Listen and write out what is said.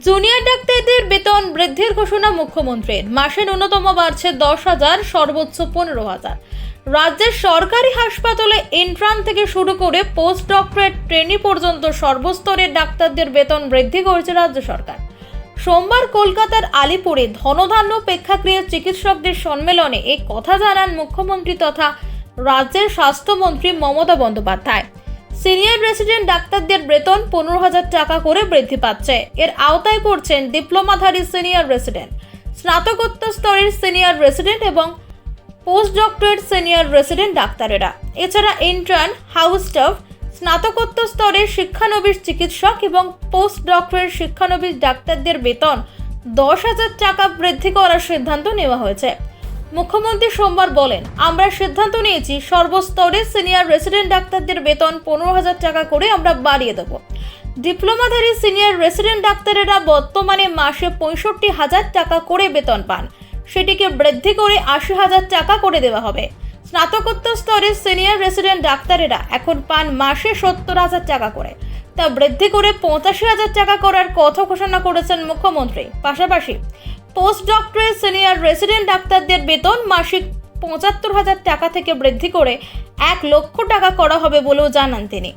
Junior ডাক্তারদের বেতন বৃদ্ধির ঘোষণা মুখ্যমন্ত্রীর। মাসে ন্যূনতম বাড়ছে দশ হাজার, সর্বোচ্চ পনেরো হাজার। রাজ্যের সরকারি হাসপাতালে ইন্ট্রান থেকে শুরু করে পোস্ট ডক্টরেট ট্রেনি পর্যন্ত সর্বস্তরের ডাক্তারদের বেতন বৃদ্ধি করেছে রাজ্য সরকার। সোমবার কলকাতার আলিপুরে ধনধান্য প্রেক্ষাগৃহে চিকিৎসকদের সম্মেলনে এই কথা জানান মুখ্যমন্ত্রী তথা রাজ্যের স্বাস্থ্যমন্ত্রী মমতা বন্দ্যোপাধ্যায়। সিনিয়র রেসিডেন্ট ডাক্তারদের বেতন পনেরো হাজার টাকা করে বৃদ্ধি পাচ্ছে। এর আওতায় পড়ছেন ডিপ্লোমাধারী সিনিয়র রেসিডেন্ট স্নাতকোত্তর স্তরের সিনিয়র রেসিডেন্ট এবং পোস্ট ডক্টরেট সিনিয়র রেসিডেন্ট ডাক্তারেরা। এছাড়া ইন্টার্ন, হাউস স্টাফ স্নাতকোত্তর স্তরের শিক্ষানবিশ চিকিৎসক এবং পোস্ট ডক্টরেট শিক্ষানবিশ ডাক্তারদের বেতন দশ হাজার টাকা বৃদ্ধি করার সিদ্ধান্ত নেওয়া হয়েছে। মুখ্যমন্ত্রী সোমবার বলেন, আমরা সিদ্ধান্ত নিয়েছি, সর্বস্তরে সিনিয়র রেসিডেন্ট ডাক্তারদের বেতন পনেরো হাজার টাকা করে আমরা বাড়িয়ে দেবো। ডিপ্লোমাধারী সিনিয়র রেসিডেন্ট ডাক্তারেরা বর্তমানে মাসে পঁয়ষট্টি হাজার টাকা করে বেতন পান। সেটিকে বৃদ্ধি করে আশি হাজার টাকা করে দেওয়া হবে। স্নাতকোত্তর স্তরের সিনিয়র রেসিডেন্ট ডাক্তারেরা এখন পান মাসে সত্তর হাজার টাকা করে। তা বৃদ্ধি করে পঁচাশি হাজার টাকা করার কথা ঘোষণা করেছেন মুখ্যমন্ত্রী। পাশাপাশি পোস্ট ডক্টরেট সিনিয়র রেসিডেন্ট ডাক্তারদের বেতন মাসিক পঁচাত্তর হাজার টাকা থেকে বৃদ্ধি করে এক লক্ষ টাকা করা হবে বলেও জানান তিনি।